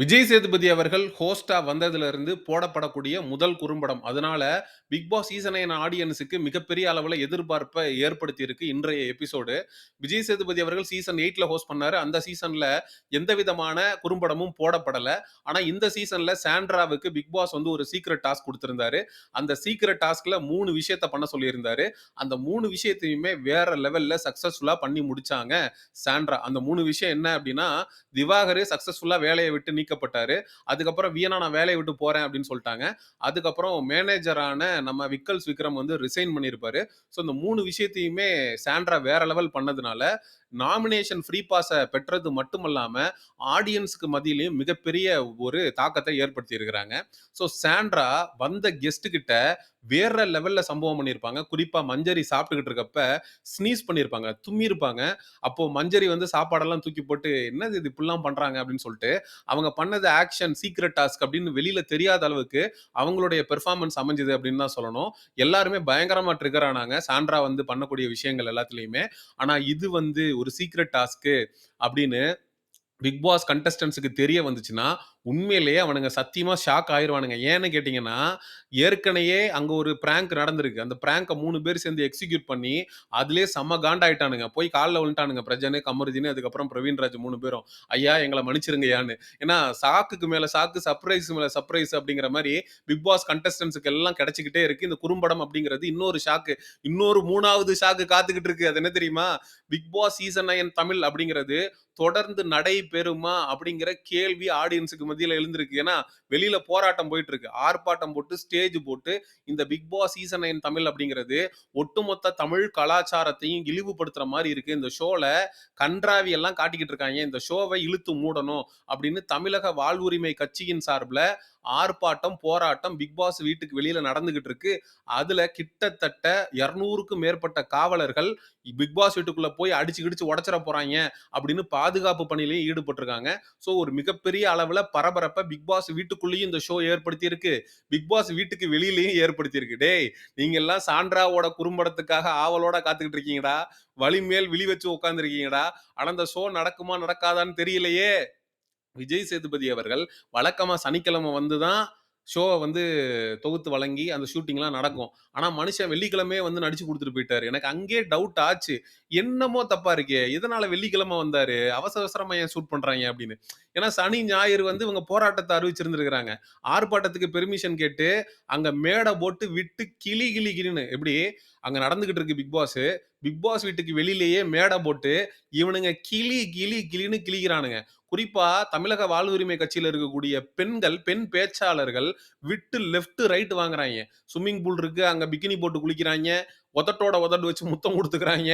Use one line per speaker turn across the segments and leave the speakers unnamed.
விஜய் சேதுபதி அவர்கள் ஹோஸ்டா வந்ததிலிருந்து போடப்படக்கூடிய முதல் குறும்படம். அதனால பிக் பாஸ் சீசன் 9 ஆடியன்ஸுக்கு மிகப்பெரிய அளவில் எதிர்பார்ப்பை ஏற்படுத்தி ஏற்படுத்தியிருக்கு இன்றைய எபிசோடு. விஜய் சேதுபதி அவர்கள் சீசன் எயிட்ல ஹோஸ்ட் பண்ணாரு. அந்த சீசன்ல எந்த விதமான குறும்படமும் போடப்படல. ஆனா இந்த சீசன்ல சாண்ட்ராவுக்கு பிக் பாஸ் வந்து ஒரு சீக்ரெட் டாஸ்க் கொடுத்திருந்தாரு அந்த சீக்ரெட் டாஸ்க்ல மூணு விஷயத்த பண்ண சொல்லியிருந்தாரு. அந்த மூணு விஷயத்தையுமே வேற லெவல்ல சக்சஸ்ஃபுல்லா பண்ணி முடிச்சாங்க சாண்ட்ரா. அந்த மூணு விஷயம் என்ன அப்படின்னா திவாகர் சக்சஸ்ஃபுல்லா வேலையை விட்டு நீக்கப்பட்டாரு. அதுக்கப்புறம் வீணா நான் வேலையை விட்டு போறேன் அப்படின்னு சொல்லிட்டாங்க அதுக்கப்புறம் மேனேஜரான நம்ம விக்கல்ஸ் விக்ரம் வந்து ரிசைன் பண்ணியிருப்பாரு. ஸோ இந்த மூணு விஷயத்தையுமே சாண்ட்ரா வேற லெவல் பண்ணதுனால, நாமினேஷன் ஃப்ரீ பாஸை பெற்றது மட்டுமல்லாம, ஆடியன்ஸ்க்கு மத்தியிலையும் மிகப்பெரிய ஒரு தாக்கத்தை ஏற்படுத்தி இருக்கிறாங்க. ஸோ சாண்ட்ரா வந்த கெஸ்ட் கிட்ட வேற லெவல்ல சம்பவம் பண்ணியிருப்பாங்க. குறிப்பா மஞ்சரி சாப்பிட்டுக்கிட்டு இருக்கப்ப ஸ்னீஸ் பண்ணியிருப்பாங்க. தும்மியிருப்பாங்க. அப்போ மஞ்சரி வந்து சாப்பாடெல்லாம் தூக்கி போட்டு, "என்னது இது இப்படிலாம் பண்றாங்க?" அப்படின்னு சொல்லிட்டு, அவங்க பண்ணது ஆக்ஷன் சீக்ரெட் டாஸ்க் அப்படின்னு வெளியில தெரியாத அளவுக்கு அவங்களுடைய பெர்ஃபார்மன்ஸ் அமைஞ்சது அப்படின்னு தான் சொல்லணும். எல்லாருமே பயங்கரமா ட்ரிகர் ஆனாங்க. சாண்ட்ரா வந்து பண்ணக்கூடிய விஷயங்கள் எல்லாத்துலயுமே. ஆனா இது வந்து ஒரு சீக்ரெட் டாஸ்க்கு அப்படின்னு பிக் பாஸ் கண்டஸ்டன்ட்ஸ்க்கு தெரிய வந்துச்சுன்னா, உண்மையிலேயே அவனுங்க சத்தியமா ஷாக் ஆயிருவானுங்க. ஏன்னு கேட்டீங்கன்னா, ஏற்கனவே அங்க ஒரு பிராங்க் நடந்திருக்கு. அந்த பிராங்கை மூணு பேர் சேர்ந்து எக்ஸிக்யூட் பண்ணி, அதிலேயே செம்ம காண்டாயிட்டானுங்க. போய் காலில் விழுட்டானுங்க பிரஜனு, கமருதினு அதுக்கப்புறம் பிரவீன்ராஜ் மூணு பேரும். "ஐயா எங்களை மன்னிச்சிருங்கய்யான்னு." ஏன்னா சாக்குக்கு மேல சாக்கு, சர்ப்ரைஸ் மேல சர்ப்ரைஸ் அப்படிங்கிற மாதிரி பிக் பாஸ் கண்டஸ்டன்ஸுக்கு எல்லாம் கிடைச்சிக்கிட்டே இருக்கு. இந்த குறும்படம் அப்படிங்கிறது இன்னொரு ஷாக்கு. இன்னொரு மூணாவது ஷாக்கு காத்துக்கிட்டு இருக்கு. அது என்ன தெரியுமா? Bigg Boss season nine Tamil அப்படிங்கிறது தொடர்ந்து நடைபெறுமா? அப்படிங்கிற கேள்வி ஆடியன்ஸுக்கு மத்தியில் எழுந்திருக்கு. ஏன்னா, வெளியில போராட்டம் போயிட்டு இருக்கு. ஆர்ப்பாட்டம் போட்டு, ஸ்டேஜ் போட்டு இந்த Bigg Boss season nine Tamil அப்படிங்கிறது ஒட்டுமொத்த தமிழ் கலாச்சாரத்தையும் இழிவுபடுத்துற மாதிரி இருக்கு. இந்த ஷோல கன்றாவி எல்லாம் காட்டிக்கிட்டு இருக்காங்க இந்த ஷோவை இழுத்து மூடணும் அப்படின்னு தமிழக வாழ்வுரிமை கட்சியின் சார்பில் ஆர்ப்பாட்டம், போராட்டம் பிக் பாஸ் வீட்டுக்கு வெளியில நடந்துகிட்டு இருக்கு. அதுல கிட்டத்தட்ட 200க்கும் மேற்பட்ட காவலர்கள் பிக் பாஸ் வீட்டுக்குள்ள போய் அடிச்சு கிடிச்சு உடச்சிட போறாங்க அப்படின்னு பாதுகாப்பு பணியிலையும் ஈடுபட்டிருக்காங்க. ஸோ ஒரு மிகப்பெரிய அளவுல பரபரப்ப பிக் பாஸ் வீட்டுக்குள்ளேயும் இந்த ஷோ ஏற்படுத்தி இருக்கு. பிக் பாஸ் வீட்டுக்கு வெளியிலயும் ஏற்படுத்தி இருக்கு. டேய் நீங்க எல்லாம் சாண்ட்ராவோட குறும்படத்துக்காக ஆவலோட காத்துக்கிட்டு இருக்கீங்கடா. வலி மேல் விழி வச்சு உட்காந்துருக்கீங்கடா ஆனா அந்த ஷோ நடக்குமா நடக்காதான்னு தெரியலையே. விஜய் சேதுபதி அவர்கள் வழக்கமா சனிக்கிழமை வந்து தான் ஷோவை வந்து தொகுத்து வழங்கி அந்த ஷூட்டிங்லாம் நடக்கும். ஆனால் மனுஷன் வெள்ளிக்கிழமையே வந்து நடிச்சு கொடுத்துட்டு போயிட்டாரு. எனக்கு அங்கேயே டவுட் ஆச்சு. என்னமோ தப்பா இருக்கே! இதனால வெள்ளிக்கிழமை வந்தாரு? அவசர அவசரமா ஏன் ஷூட் பண்றாங்க அப்படின்னு. ஏன்னா சனி, ஞாயிறு வந்து இவங்க போராட்டத்தை அறிவிச்சிருந்திருக்காங்க. ஆர்ப்பாட்டத்துக்கு பெர்மிஷன் கேட்டு அங்க மேடை போட்டு விட்டு கிளி கிளி கிளின்னு எப்படி அங்க நடந்துகிட்டு இருக்கு பிக் பாஸ். பிக் பாஸ் வீட்டுக்கு வெளியிலேயே மேடை போட்டு இவனுங்க கிளி கிளி கிளின்னு கிழிக்கிறானுங்க. குறிப்பா தமிழக வாழ்வுரிமை கட்சியில இருக்கக்கூடிய பெண்கள், பெண் பேச்சாளர்கள் விட்டு லெஃப்ட், ரைட் வாங்குறாங்க ஸ்விம்மிங் பூல் இருக்கு. அங்க பிக்கினி போட்டு குளிக்கிறாங்க உதட்டோட உதட்டு வச்சு முத்தம் கொடுத்துக்கிறாங்க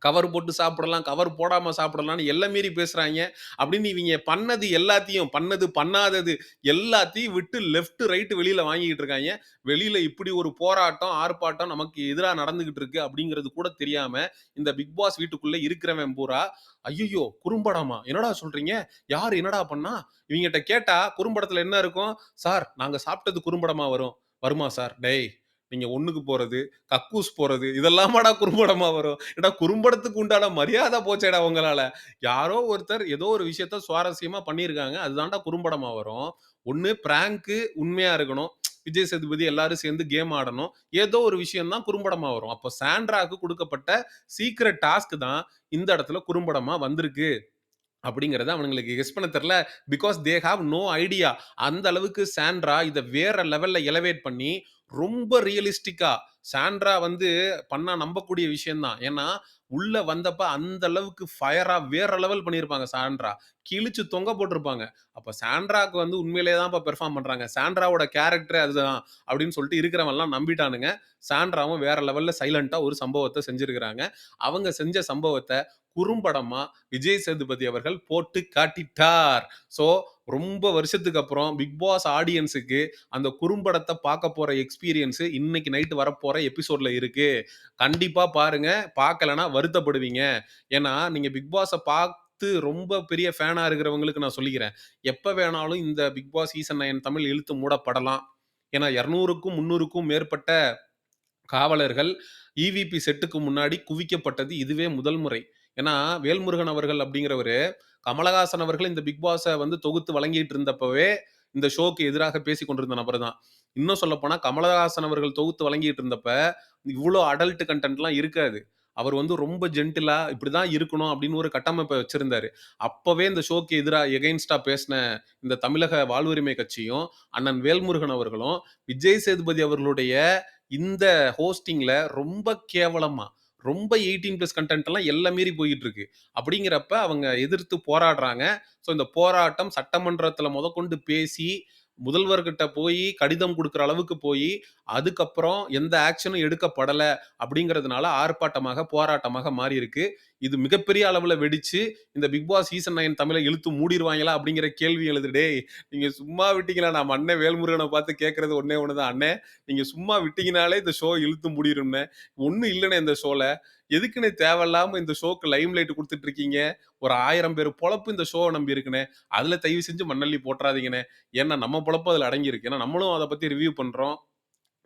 கவர் போட்டு சாப்பிடலாம், கவர் போடாமல் சாப்பிடலாம்னு எல்லாம் மீறி பேசுகிறாங்க அப்படின்னு இவங்க பண்ணது எல்லாத்தையும், பண்ணது பண்ணாதது எல்லாத்தையும் விட்டு லெஃப்ட், ரைட்டு வெளியில் வாங்கிக்கிட்டு இருக்காங்க வெளியில் இப்படி ஒரு போராட்டம், ஆர்ப்பாட்டம் நமக்கு எதிராக நடந்துக்கிட்டு இருக்கு அப்படிங்கிறது கூட தெரியாமல் இந்த பிக் பாஸ் வீட்டுக்குள்ளே இருக்கிறவன் பூரா, ஐயோ குறும்படமா? என்னடா சொல்கிறீங்க யார் என்னடா பண்ணா?" இவங்ககிட்ட கேட்டால் குறும்படத்தில் என்ன இருக்கும்? "சார் நாங்கள் சாப்பிட்டது குறும்படமாக வரும்." "வருமா சார்?" "டேய் நீங்கள் ஒன்றுக்கு போகிறது கக்கூஸ் போகிறது இதெல்லாமாடா குறும்படமாக வரும்? ஏடா குறும்படத்துக்கு உண்டான மரியாதை போச்சேடா உங்களால் யாரோ ஒருத்தர் ஏதோ ஒரு விஷயத்த சுவாரஸ்யமாக பண்ணியிருக்காங்க. அதுதான்டா குறும்படமாக வரும். ஒன்று பிராங்க்கு உண்மையாக இருக்கணும். விஜய் சேதுபதி எல்லாரும் சேர்ந்து கேம் ஆடணும். ஏதோ ஒரு விஷயம் தான் குறும்படமா வரும். அப்போ சாண்ட்ராக்கு கொடுக்கப்பட்ட சீக்ரெட் டாஸ்க் தான் இந்த இடத்துல குறும்படமா வந்திருக்கு. அப்படிங்கிறத அவனுங்களுக்கு கெஸ் பண்ண தெரில because they have no idea. அந்த அளவுக்கு சாண்ட்ரா இதை வேற லெவல்ல எலவேட் பண்ணி, ரொம்ப ரியலிஸ்டிக்கா சாண்ட்ரா வந்து பண்ணா நம்பக்கூடிய விஷயம்தான் ஏன்னா, உள்ள வந்தப்ப அந்த அளவுக்கு ஃபயரா வேற லெவல் பண்ணியிருப்பாங்க சாண்ட்ரா. கிழிச்சு தொங்க போட்டிருப்பாங்க. அப்ப சாண்ட்ராக்கு வந்து உண்மையிலேயே தான்ப்பா பெர்ஃபார்ம் பண்றாங்க. சாண்ட்ராவோட கேரக்டர் அதுதான் அப்படின்னு சொல்லிட்டு இருக்கிறவன்லாம் நம்பிட்டானுங்க. சாண்ட்ராவும் வேற லெவல்ல சைலண்டா ஒரு சம்பவத்தை செஞ்சிருக்கிறாங்க. அவங்க செஞ்ச சம்பவத்தை குறும்படமா விஜய் சேதுபதி அவர்கள் போட்டு காட்டிட்டார். ஸோ ரொம்ப வருஷத்துக்கு அப்புறம் பிக் பாஸ் ஆடியன்ஸுக்கு அந்த குறும்படத்தை பார்க்க போற எக்ஸ்பீரியன்ஸ் இன்னைக்கு நைட்டு வரப்போற எபிசோட்ல இருக்கு. கண்டிப்பா பாருங்க. பார்க்கலனா வருத்தப்படுவீங்க. ஏன்னா நீங்க பிக் பாஸ பார்த்து ரொம்ப பெரிய ஃபேனா இருக்கிறவங்களுக்கு நான் சொல்லிக்கிறேன். எப்போ வேணாலும் இந்த Bigg Boss season nine Tamil இழுத்து மூடப்படலாம். ஏன்னா 200க்கும் 300க்கும் மேற்பட்ட காவலர்கள் இவிபி செட்டுக்கு முன்னாடி குவிக்கப்பட்டது இதுவே முதல் முறை. ஏன்னா, வேல்முருகன் அவர்கள் அப்படிங்கிறவரு, கமலஹாசன் அவர்கள் இந்த பிக் பாஸை வந்து தொகுத்து வழங்கிட்டு இருந்தப்பவே, இந்த ஷோக்கு எதிராக பேசி கொண்டிருந்த நபர் தான். இன்னும் சொல்லப்போனா கமலஹாசன் அவர்கள் தொகுத்து வழங்கிட்டு இருந்தப்ப, இவ்வளோ அடல்ட் கன்டென்ட்லாம் இருக்காது. அவர் வந்து ரொம்ப ஜென்டிலா இப்படிதான் இருக்கணும் அப்படின்னு ஒரு கட்டமைப்பை வச்சிருந்தாரு. அப்பவே இந்த ஷோக்கு எதிராக எகெயின்ஸ்டா பேசின இந்த தமிழக வாழ்வுரிமை கட்சியும், அண்ணன் வேல்முருகன் அவர்களும், விஜய் சேதுபதி அவர்களுடைய இந்த ஹோஸ்டிங்ல ரொம்ப கேவலமா, ரொம்ப எயிட்டீன் ப்ளஸ் கண்டென்ட் எல்லாம் எல்லாம் மீறி போயிட்டு இருக்கு. அப்படிங்கிறப்ப அவங்க எதிர்த்து போராடுறாங்க. ஸோ இந்த போராட்டம் சட்டமன்றத்தில் முதற்கொண்டு பேசி, முதல்வர்கிட்ட போய் கடிதம் கொடுக்குற அளவுக்கு போய் அதுக்கப்புறம் எந்த ஆக்ஷனும் எடுக்கப்படலை அப்படிங்கிறதுனால ஆர்ப்பாட்டமாக, போராட்டமாக மாறியிருக்கு. இது மிகப்பெரிய அளவில் வெடிச்சு, இந்த பிக் பாஸ் சீசன் நைன் தமிழை இழுத்து மூடிடுவாங்களா அப்படிங்கிற கேள்வி எழுதுடே நீங்கள் சும்மா விட்டீங்களா? நம்ம அண்ணன் வேல்முருகனை பார்த்து கேட்கறது ஒன்னே ஒன்று தான். அண்ணே நீங்கள் சும்மா விட்டீங்கனாலே இந்த ஷோ இழுத்து மூடிரும்ண்ணே. ஒன்றும் இல்லைண்ணே இந்த ஷோவில் எதுக்குன்னு தேவையில்லாம இந்த ஷோக்கு லைம் லைட் கொடுத்துட்டு இருக்கீங்க? ஒரு ஆயிரம் பேர் பொழப்பு இந்த ஷோவை நம்பி இருக்குண்ணே. அதுல தயவு செஞ்சு மண்ணள்ளி போட்டுறாதீங்கண்ணே ஏன்னா நம்ம பொழப்பு அதுல அடங்கி இருக்கு. ஏன்னா நம்மளும் அதை பத்தி ரிவ்யூ பண்றோம்.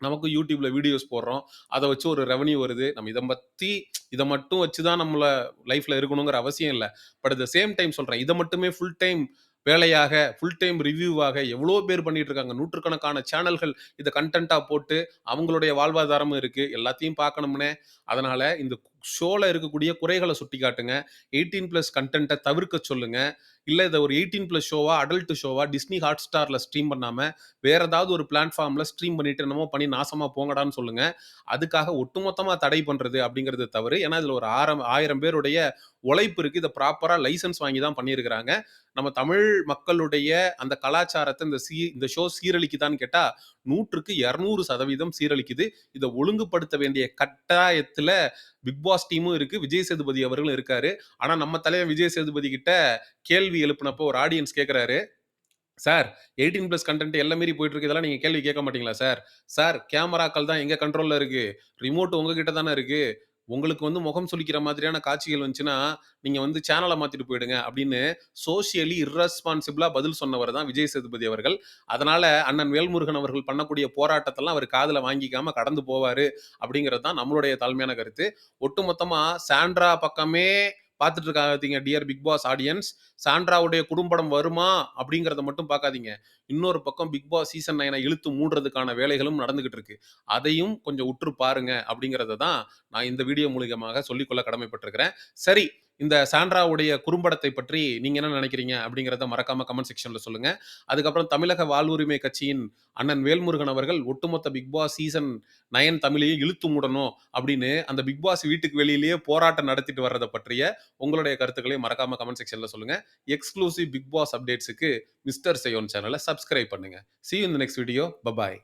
நமக்கும் யூடியூப்ல வீடியோஸ் போடுறோம். அதை வச்சு ஒரு ரெவன்யூ வருது. நம்ம இதை பத்தி இதை மட்டும் வச்சு தான் நம்மள லைஃப்ல இருக்கணுங்கிற அவசியம் இல்லை but at the same time சொல்றேன். இதை மட்டுமே ஃபுல் டைம் வேலையாக, ஃபுல் டைம் ரிவ்யூவாக எவ்வளோ பேர் பண்ணிட்டு இருக்காங்க. நூற்றுக்கணக்கான சேனல்கள் இதை கண்டென்ட்டாக போட்டு அவங்களுடைய வாழ்வாதாரமும் இருக்கு. எல்லாத்தையும் பார்க்கணும்னே. அதனால இந்த ஷோவில் இருக்கக்கூடிய குறைகளை சுட்டி காட்டுங்க எயிட்டீன் ப்ளஸ் கண்டென்ட்டை தவிர்க்க சொல்லுங்க. இல்லை இதை ஒரு 18+ ஷோவா, அடல்ட் ஷோவா ஹாட் ஸ்டாரில் ஸ்ட்ரீம் பண்ணாமல் வேற ஏதாவது ஒரு பிளாட்ஃபார்மில் ஸ்ட்ரீம் பண்ணிட்டு என்னமோ பண்ணி நாசமாக போங்கடான்னு சொல்லுங்க. அதுக்காக ஒட்டுமொத்தமாக தடை பண்ணுறது அப்படிங்கிறது தவறு. ஏன்னா இதில் ஒரு ஆரம் ஆயிரம் பேருடைய உழைப்பு இருக்குது இதை ப்ராப்பராக லைசென்ஸ் வாங்கி தான் பண்ணியிருக்கிறாங்க. நம்ம தமிழ் மக்களுடைய அந்த கலாச்சாரத்தை இந்த சீ இந்த ஷோ சீரழிக்குதான்னு கேட்டால் நூற்றுக்கு இரநூறு சதவீதம் சீரழிக்குது. இதை ஒழுங்குபடுத்த வேண்டிய கட்டாயத்துல பிக் பாஸ் டீமும் இருக்கு. விஜய் சேதுபதி அவர்களும் இருக்காரு. ஆனா நம்ம தலைவர் விஜய் சேதுபதி கிட்ட கேள்வி எழுப்புனப்போ ஒரு ஆடியன்ஸ் கேட்கிறாரு. "சார் எயிட்டீன் ப்ளஸ் கண்டென்ட் எல்லாம் மீறி போயிட்டு இருக்கு. இதெல்லாம் நீங்க கேள்வி கேட்க மாட்டீங்களா சார்?" "சார் கேமராக்கள் தான் எங்க கண்ட்ரோல்ல இருக்கு. ரிமோட் உங்ககிட்ட தானே இருக்கு. உங்களுக்கு வந்து முகம் சொல்லிக்கிற மாதிரியான காட்சிகள் வந்துச்சுன்னா, நீங்க வந்து சேனலை மாத்திட்டு போயிடுங்க." அப்படின்னு சோசியலி இர்ரெஸ்பான்சிபிளா பதில் சொன்னவர் தான் விஜய் சேதுபதி அவர்கள். அதனால அண்ணன் வேல்முருகன் அவர்கள் பண்ணக்கூடிய போராட்டத்தெல்லாம் அவர் காதில் வாங்கிக்காம கடந்து போவாரு அப்படிங்கிறது தான் நம்மளுடைய தாழ்மையான கருத்து. ஒட்டுமொத்தமா சாண்ட்ரா பக்கமே பார்த்துட்டு இருக்காதீங்க டியர் பிக் பாஸ் ஆடியன்ஸ். சாண்ட்ராவுடைய குறும்படம் வருமா அப்படிங்கிறத மட்டும் பார்க்காதீங்க. இன்னொரு பக்கம் பிக் பாஸ் சீசன் நைனை இழுத்து மூடுறதுக்கான வேலைகளும் நடந்துகிட்டு இருக்கு. அதையும் கொஞ்சம் உற்று பாருங்க அப்படிங்கிறத தான் நான் இந்த வீடியோ மூலியமாக சொல்லிக்கொள்ள கடமைப்பட்டிருக்கிறேன். சரி இந்த சாண்ட்ராவுடைய குறும்படத்தை பற்றி நீங்க என்ன நினைக்கிறீங்க? அப்படிங்கிறத மறக்காம கமெண்ட் செக்ஷன்ல சொல்லுங்க. அதுக்கப்புறம் தமிழக வாழ்வுரிமை கட்சியின் அண்ணன் வேல்முருகன் அவர்கள் ஒட்டுமொத்த பிக் பாஸ் சீசன் நயன் தமிழையும் இழுத்து மூடணும் அப்படின்னு அந்த பிக் பாஸ் வீட்டுக்கு வெளியிலேயே போராட்டம் நடத்திட்டு வர்றத பற்றிய உங்களுடைய கருத்துக்களை மறக்காம கமெண்ட் செக்ஷன்ல சொல்லுங்க. Exclusive Bigg Boss mister Seyon சேனலை சப்ஸ்கிரைப் பண்ணுங்க. சி இந்த இன் நெக்ஸ்ட் வீடியோ. பபாய்.